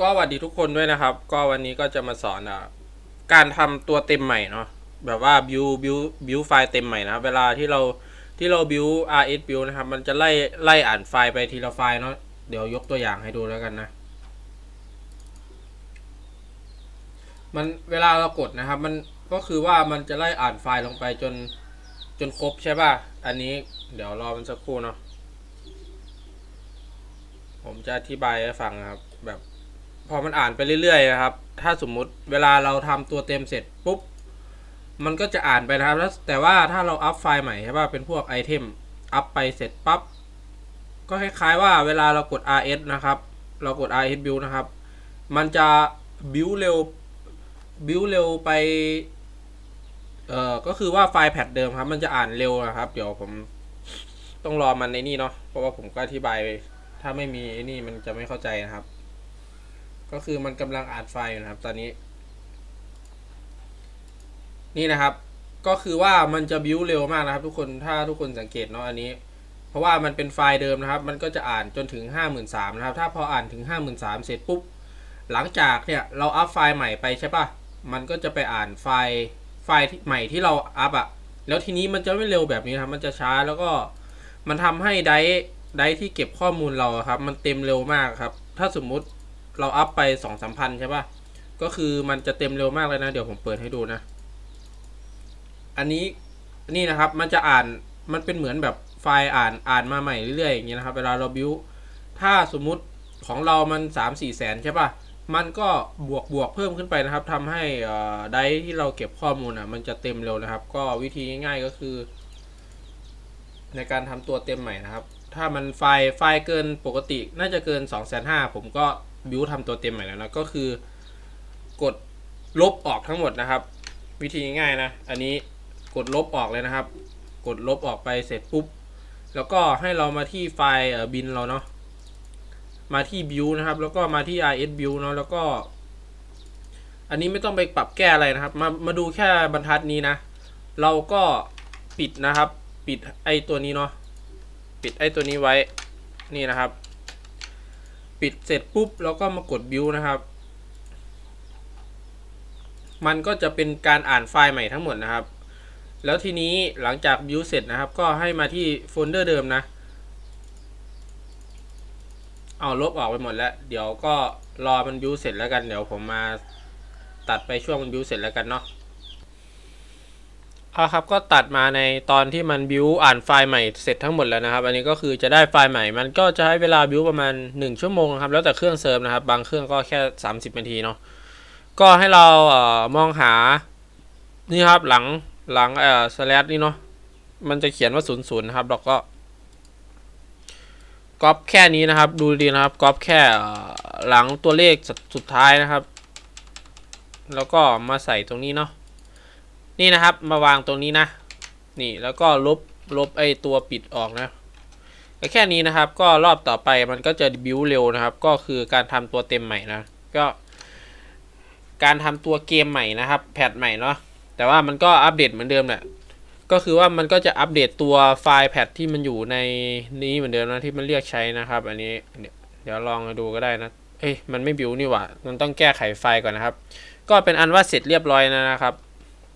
ก็สวัสดีทุกคนด้วยนะครับ ก็วันนี้ก็จะมาสอนอะการทำตัวเต็มใหม่เนาะแบบว่า build build build ไฟล์เต็มใหม่นะครับเวลาที่เราที่เรา build rs build นะครับ มันจะไล่ไล่อ่านไฟล์ไปทีละไฟล์เนาะเดี๋ยวยกตัวอย่างให้ดูแล้วกันนะ มันเวลาเรากดนะครับ มันก็คือว่ามันจะไล่อ่านไฟล์ลงไปจนจนครบใช่ป่ะ อันนี้เดี๋ยวรอมันสักครู่เนาะผมจะอธิบายให้ฟังนะครับ แบบ พอมันอ่านไปเรื่อยๆนะครับ ถ้าสมมุติเวลาเราทำตัวเต็มเสร็จปุ๊บ มันก็จะอ่านไปนะครับ แต่ว่าถ้าเราอัพไฟล์ใหม่ใช่ป่ะเป็นพวกไอเทมอัพไปเสร็จปั๊บ ก็คล้ายๆว่าเวลาเรากด rs นะครับ เรากด rs build นะครับ มันจะ build เร็ว build เร็วไป เอ่อ ก็คือว่าไฟล์แพทเดิมครับ มันจะอ่านเร็วนะครับ เดี๋ยวผมต้องรอมันในนี่เนาะ เพราะว่าผมก็อธิบาย ถ้าไม่มีไอ้นี่มันจะไม่เข้าใจนะครับ ก็คือมันกำลังอ่านไฟอยู่นะครับ ตอนนี้ นี่นะครับ ก็คือว่ามันจะบิวเร็วมากนะครับ ทุกคนถ้าทุกคนสังเกตเนาะอันนี้ เพราะว่ามันเป็นไฟล์เดิมนะครับ มันก็จะอ่านจนถึง 5 3 0 0 0นะครับ ถ้าพออ่านถึง 5 3 0 0 0เสร็จปุ๊บหลังจากเนี่ยเราอัพไฟล์ใหม่ไปใช่ปะมันก็จะไปอ่านไฟล์ไฟล์ใหม่ที่เราอัพอะแล้วทีนี้มันจะไม่เร็วแบบนี้ครับ มันจะช้าแล้วก็มันทำให้ไดไดที่เก็บข้อมูลเราครับ มันเต็มเร็วมากครับ ถ้าสมมุติ เราอัพไป2 3 0 0 0ใช่ปะก็คือมันจะเต็มเร็วมากเลยนะ เดี๋ยวผมเปิดให้ดูนะ อันนี้นี่นะครับมันจะอ่านมันเป็นเหมือนแบบไฟล์อ่านอ่านมาใหม่เรื่อยๆอย่างเงี้ยนะครับ เวลาเราบิวถ้าสมมุติของเรามัน3 4แสนใช่ปะมันก็บวกบวกเพิ่มขึ้นไปนะครับทำให้ไดที่เราเก็บข้อมูลอะ มันจะเต็มเร็วนะครับ ก็วิธีง่ายๆก็คือ ในการทำตัวเต็มใหม่นะครับ ถ้ามันไฟล์ไฟล์เกินปกติน่าจะเกิน 2 5 0 0 0ผมก็ บิวทำตัวเต็มใหม่แล้วนะก็คือกดลบออกทั้งหมดนะครับ วิธีง่ายๆนะ อันนี้กดลบออกเลยนะครับ กดลบออกไปเสร็จปุ๊บ แล้วก็ให้เรามาที่ไฟล์บินเราเนาะมาที่ build นะครับ แล้วก็มาที่ rs build เนาะแล้วก็ อันนี้ไม่ต้องไปปรับแก้อะไรนะครับ มามาดูแค่บรรทัดนี้นะ เราก็ปิดนะครับ ปิดไอตัวนี้เนาะปิดไอตัวนี้ไว้นี่นะครับ ปิดเสร็จปุ๊บแล้วก็มากด build นะครับ มันก็จะเป็นการอ่านไฟล์ใหม่ทั้งหมดนะครับ แล้วทีนี้หลังจาก build เสร็จนะครับ ก็ให้มาที่โฟลเดอร์เดิมนะเอาลบออกไปหมดแล้ว เดี๋ยวก็รอมัน build เสร็จแล้วกัน เดี๋ยวผมมาตัดไปช่วงมัน build เสร็จแล้วกันเนาะ เอาครับก็ตัดมาในตอนที่มัน build อ่านไฟล์ใหม่เสร็จทั้งหมดแล้วนะครับ อันนี้ก็คือจะได้ไฟล์ใหม่ มันก็จะใช้เวลา build ประมาณ 1 ชั่วโมงครับ แล้วแต่เครื่องเซิร์ฟนะครับ บางเครื่องก็แค่ 30 นาทีเนาะ ก็ให้เราเอ่อมองหา นี่ครับหลังหลังเอ่อ slash นี่เนาะ มันจะเขียนว่า0 0นย์นะครับเราก็ก๊อปแค่นี้นะครับ ดูดีนะครับก๊อปแค่หลังตัวเลขสสุดท้ายนะครับ แล้วก็มาใส่ตรงนี้เนาะ นี่นะครับมาวางตรงนี้นะ นี่แล้วก็ลบลบไอตัวปิดออกนะก็แค่นี้นะครับ ก็รอบต่อไปมันก็จะบิวเร็วนะครับ ก็คือการทำตัวเต็มใหม่นะ ก็ การทำตัวเกมใหม่นะครับ แพทใหม่เนาะ แต่ว่ามันก็อัปเดตเหมือนเดิมแหละ ก็คือว่ามันก็จะอัปเดตตัวไฟล์แพทที่มันอยู่ในนี้เหมือนเดิมนะที่มันเรียกใช้นะครับ อันนี้เดี๋ยวลองดูก็ได้นะ เอ้ยมันไม่บิวนี่หว่า มันต้องแก้ไขไฟล์ก่อนนะครับ ก็เป็นอันว่าเสร็จเรียบร้อยนะครับ